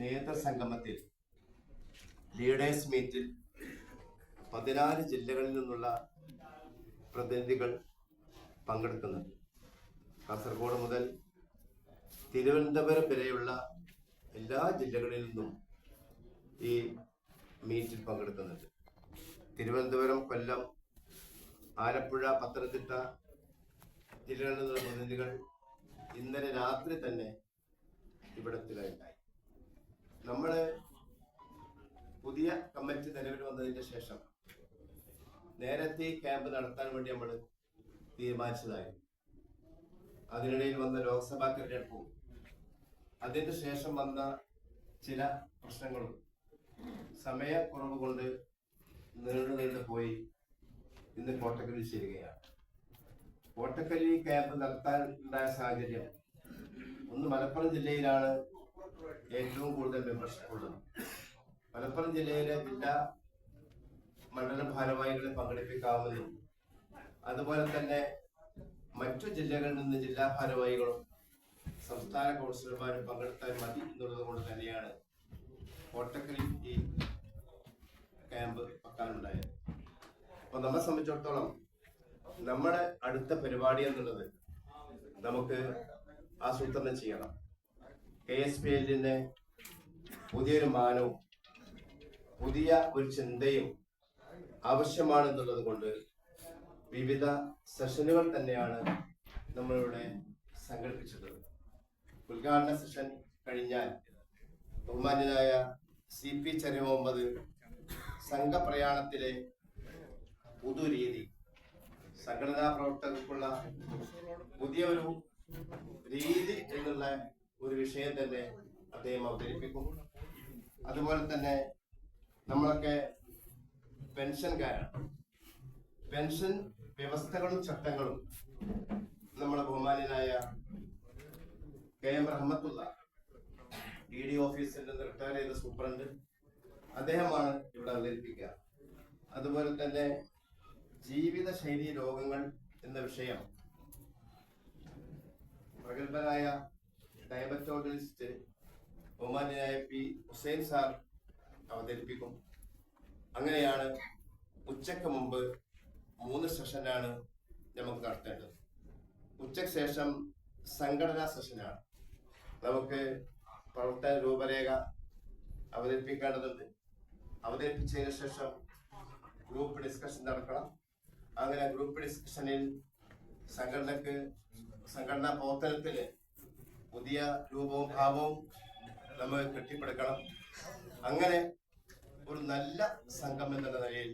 നേതൃസംഗമത്തിൽ leaders മീറ്റിൽ പതിനാല് ജില്ലകളിൽ നിന്നുള്ള പ്രതിനിധികൾ പങ്കെടുക്കുന്നുണ്ട്. കാസർഗോഡ് മുതൽ തിരുവനന്തപുരം വരെയുള്ള എല്ലാ ജില്ലകളിൽ നിന്നും ഈ മീറ്റിൽ പങ്കെടുക്കുന്നുണ്ട്. തിരുവനന്തപുരം കൊല്ലം ആലപ്പുഴ പത്തനംതിട്ട ജില്ലകളിൽ നിന്നുള്ള പ്രതിനിധികൾ ഇന്നലെ രാത്രി തന്നെ ഇവിടത്തിലുണ്ടായി നമ്മൾ പുതിയ കമ്മിറ്റി നിലവിൽ വന്നതിന് ശേഷം നേരത്തെ ക്യാമ്പ് നടത്താൻ വേണ്ടി നമ്മൾ തീരുമാനിച്ചതായിരുന്നു അതിനിടയിൽ വന്ന ലോക്സഭാ തിരഞ്ഞെടുപ്പും അതിന് ശേഷം വന്ന ചില പ്രശ്നങ്ങളും സമയക്കുറവ് കൊണ്ട് നീണ്ടു നീണ്ടു പോയി ഇന്ന് കോട്ടക്കലിൽ ചേരുകയാണ്. കോട്ടക്കലിൽ ക്യാമ്പ് നടത്താൻ ഉണ്ടായ സാഹചര്യം ഒന്ന് മലപ്പുറം ജില്ലയിലാണ് ഏറ്റവും കൂടുതൽ മെമ്പർഷിപ്പ് ഉള്ളത്. മലപ്പുറം ജില്ലയിലെ ജില്ലാ മണ്ഡല ഭാരവാഹികളെ പങ്കെടുപ്പിക്കാവുന്നതും അതുപോലെ തന്നെ മറ്റു ജില്ലകളിൽ നിന്ന് ജില്ലാ ഭാരവാഹികളും സംസ്ഥാന കൗൺസിലർമാരും പങ്കെടുത്താൽ മതി എന്നുള്ളത് കൊണ്ട് തന്നെയാണ് കോട്ടക്കലിൽ ഈ ക്യാമ്പ് വെക്കാനുണ്ടായത്. അപ്പൊ നമ്മെ സംബന്ധിച്ചിടത്തോളം നമ്മുടെ അടുത്ത പരിപാടി എന്നുള്ളത് നമുക്ക് ആസൂത്രണം ചെയ്യണം. കെ എസ് പി എല്ലിന് പുതിയൊരു മാനവും പുതിയ ഒരു ചിന്തയും ആവശ്യമാണെന്നുള്ളത് കൊണ്ട് വിവിധ സെഷനുകൾ തന്നെയാണ് നമ്മളിവിടെ സംഘടിപ്പിച്ചത്. ഉദ്ഘാടന സെഷൻ കഴിഞ്ഞാൽ ബഹുമാന്യനായ സി പി ചെറിയ മുഹമ്മദ് സംഘപ്രയാണത്തിലെ പുതുരീതി സംഘടനാ പ്രവർത്തകർക്കുള്ള പുതിയ ഒരു രീതി എന്നുള്ള ഒരു വിഷയം തന്നെ അദ്ദേഹം അവതരിപ്പിക്കും. അതുപോലെ തന്നെ നമ്മളൊക്കെ പെൻഷൻകാരാണ്. പെൻഷൻ വ്യവസ്ഥകളും ചട്ടങ്ങളും നമ്മുടെ ബഹുമാനായ K M Rahmathulla E D ഓഫീസിന്റെ റിട്ടയർ ചെയ്ത സൂപ്രണ്ട് അദ്ദേഹമാണ് ഇവിടെ അവതരിപ്പിക്കുക. അതുപോലെ തന്നെ ജീവിതശൈലി രോഗങ്ങൾ എന്ന വിഷയം പ്രഗത്ഭനായ ഡയബറ്റോളജിസ്റ്റ് ബഹുമാന്യനായ പി. ഹുസൈൻ സാർ അവതരിപ്പിക്കും. അങ്ങനെയാണ് ഉച്ചയ്ക്ക് മുമ്പ് മൂന്ന് സെഷനാണ് നമുക്ക് നടത്തേണ്ടത്. ഉച്ചയ്ക്ക് ശേഷം സംഘടനാ സെഷനാണ്. നമുക്ക് പ്രവർത്തന രൂപരേഖ അവതരിപ്പിക്കേണ്ടതുണ്ട്. അവതരിപ്പിച്ചതിന് ശേഷം ഗ്രൂപ്പ് ഡിസ്കഷൻ നടക്കണം. അങ്ങനെ ഗ്രൂപ്പ് ഡിസ്കഷനിൽ സംഘടനക്ക് സംഘടനാ പ്രവർത്തനത്തിന് പുതിയ രൂപവും ഭാവവും നമ്മൾ കെട്ടിപ്പടുക്കണം. അങ്ങനെ ഒരു നല്ല സംഘം എന്നുള്ള നിലയിൽ